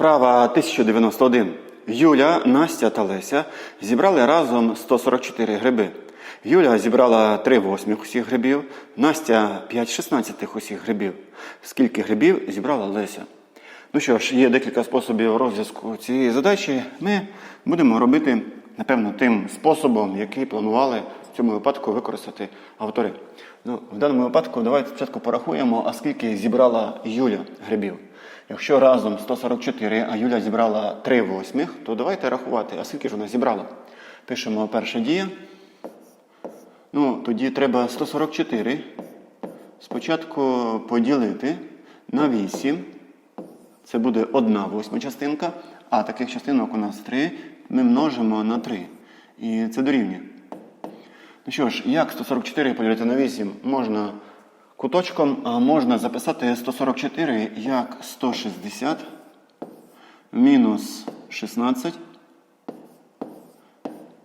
Вправа 1091. Юля, Настя та Леся зібрали разом 144 гриби. Юля зібрала 3 восьмих усіх грибів, Настя 5 шістнадцятих усіх грибів. Скільки грибів зібрала Леся? Ну що ж, є декілька способів розв'язку цієї задачі. Ми будемо робити, напевно, тим способом, який планували в цьому випадку використати автори. Ну, в даному випадку давайте спочатку порахуємо, а скільки зібрала Юля грибів. Якщо разом 144, а Юля зібрала 3 восьмих, то давайте рахувати, а скільки ж вона зібрала. Пишемо перша дія. Ну, тоді треба 144 спочатку поділити на 8. Це буде одна восьма частинка, а таких частинок у нас 3. Ми множимо на 3. І це дорівнює. Що ж, як 144 поділити на 8 можна куточком, а можна записати 144 як 160 мінус 16,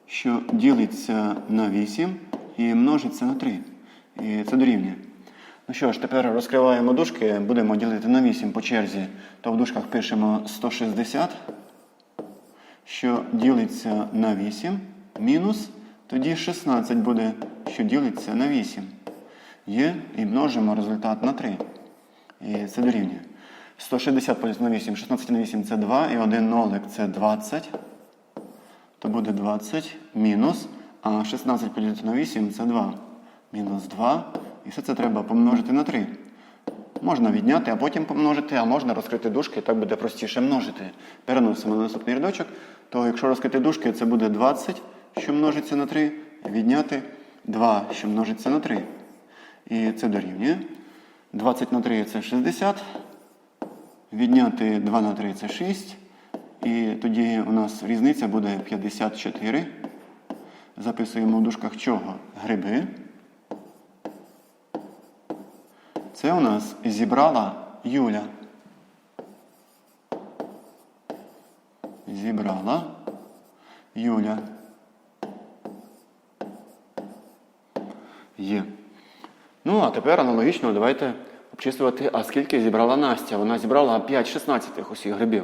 що ділиться на 8 і множиться на 3. І це дорівнює. Ну що ж, тепер розкриваємо дужки, будемо ділити на 8 по черзі, то в дужках пишемо 160, що ділиться на 8, мінус, тоді 16 буде, що ділиться на 8. Є, і множимо результат на 3. І це дорівнює. 160 поділити на 8, 16 на 8 це 2, і 1 нолик це 20. То буде 20 мінус, а 16 поділити на 8 це 2. Мінус 2. І все це треба помножити на 3. Можна відняти, а потім помножити, а можна розкрити дужки, так буде простіше множити. Переносимо на наступний рядочок. То якщо розкрити дужки, це буде 20, що множиться на 3, відняти 2, що множиться на 3. І це дорівнює. 20 на 3 це 60. Відняти 2 на 3 це 6. І тоді у нас різниця буде 54. Записуємо в дужках чого? Гриби. Це у нас зібрала Юля. Зібрала Юля. Є. Ну, а тепер аналогічно давайте обчислювати, а скільки зібрала Настя. Вона зібрала 5 шістнадцятих усіх грибів.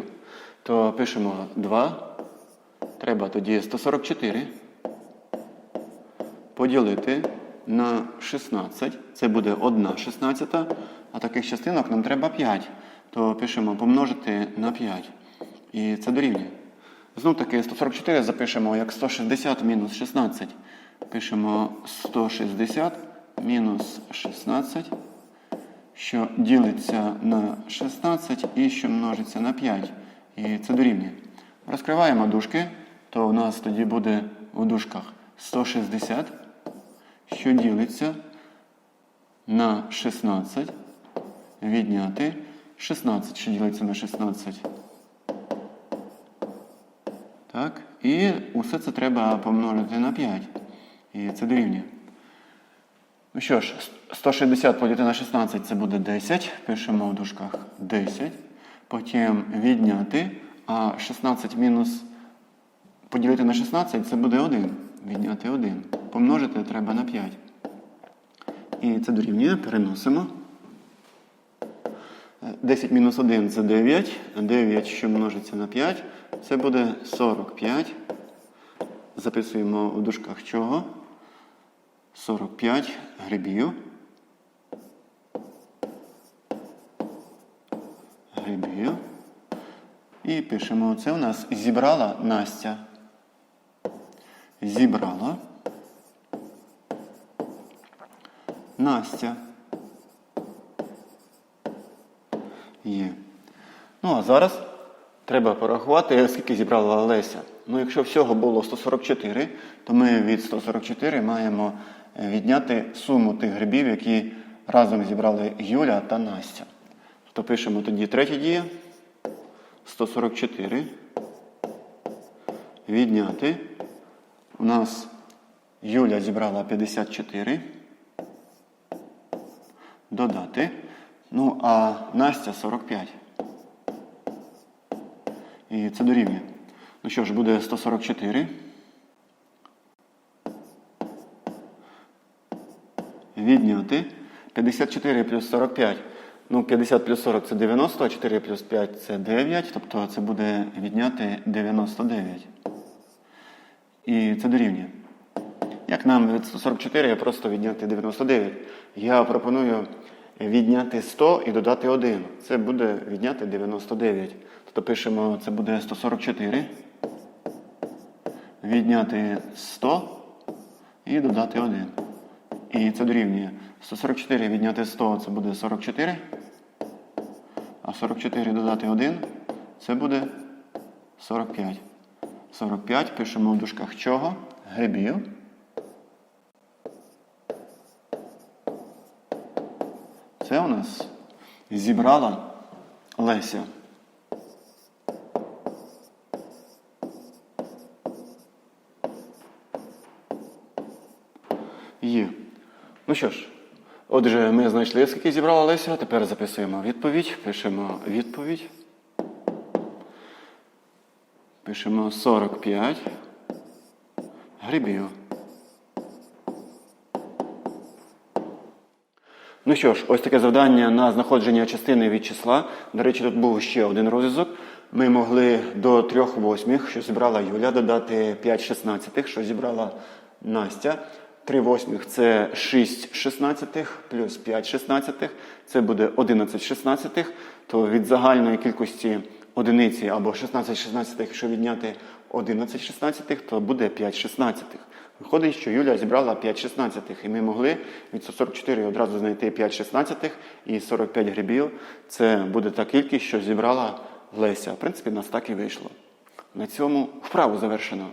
То пишемо 2. Треба тоді 144 поділити на 16. Це буде 1 шістнадцята, а таких частинок нам треба 5. То пишемо помножити на 5. І це дорівнює. Знов таки 144 запишемо як 160 мінус 16. Пишемо 160 мінус 16, що ділиться на 16 і що множиться на 5. І це дорівнює. Розкриваємо дужки, то у нас тоді буде у дужках 160, що ділиться на 16, відняти 16, що ділиться на 16. Так, і усе це треба помножити на 5. І це дорівнює. Ну що ж, 160 поділити на 16 це буде 10. Пишемо в дужках 10. Потім відняти. А 16 мінус поділити на 16 це буде 1. Відняти 1. Помножити треба на 5. І це дорівнює. Переносимо. 10 мінус 1 це 9. 9, що множиться на 5, це буде 45. Записуємо в дужках чого? 45 грибів. Грибів. І пишемо, це у нас зібрала Настя. Зібрала. Настя. Є. Ну, а зараз треба порахувати, скільки зібрала Леся. Ну, якщо всього було 144, то ми від 144 маємо відняти суму тих грибів, які разом зібрали Юля та Настя. То пишемо тоді третя дія. 144. Відняти. У нас Юля зібрала 54. Додати. Ну, а Настя 45. І це дорівнює. Ну що ж, буде 144. Відняти. 54 плюс 45 Ну, 50 плюс 40 це 90, а 4 плюс 5 це 9, тобто це буде відняти 99. І це дорівнює. Як нам від 144 просто відняти 99? Я пропоную відняти 100 і додати 1. Це буде відняти 99. Тобто пишемо, це буде 144. Відняти 100 і додати 1. І це дорівнює. 144 відняти 100 це буде 44. А 44 додати 1 це буде 45. 45 пишемо в дужках чого? Грибів. Це у нас зібрала Леся. Є. Ну що ж, отже, ми знайшли, скільки зібрала Леся. Тепер записуємо відповідь. Пишемо відповідь. Пишемо 45 грибів. Ну що ж, ось таке завдання на знаходження частини від числа. До речі, тут був ще один розв'язок. Ми могли до 3 восьмих, що зібрала Юля, додати 5 шістнадцятих, що зібрала Настя. 3 восьмих це 6 шістнадцятих плюс 5 шістнадцятих. Це буде 11 шістнадцятих. То від загальної кількості одиниці або 16 шістнадцятих, якщо відняти 11 шістнадцятих, то буде 5 шістнадцятих. Виходить, що Юля зібрала 5 шістнадцятих, і ми могли від 144 одразу знайти 5 шістнадцятих і 45 грибів. Це буде та кількість, що зібрала Леся. В принципі, нас так і вийшло. На цьому вправу завершено.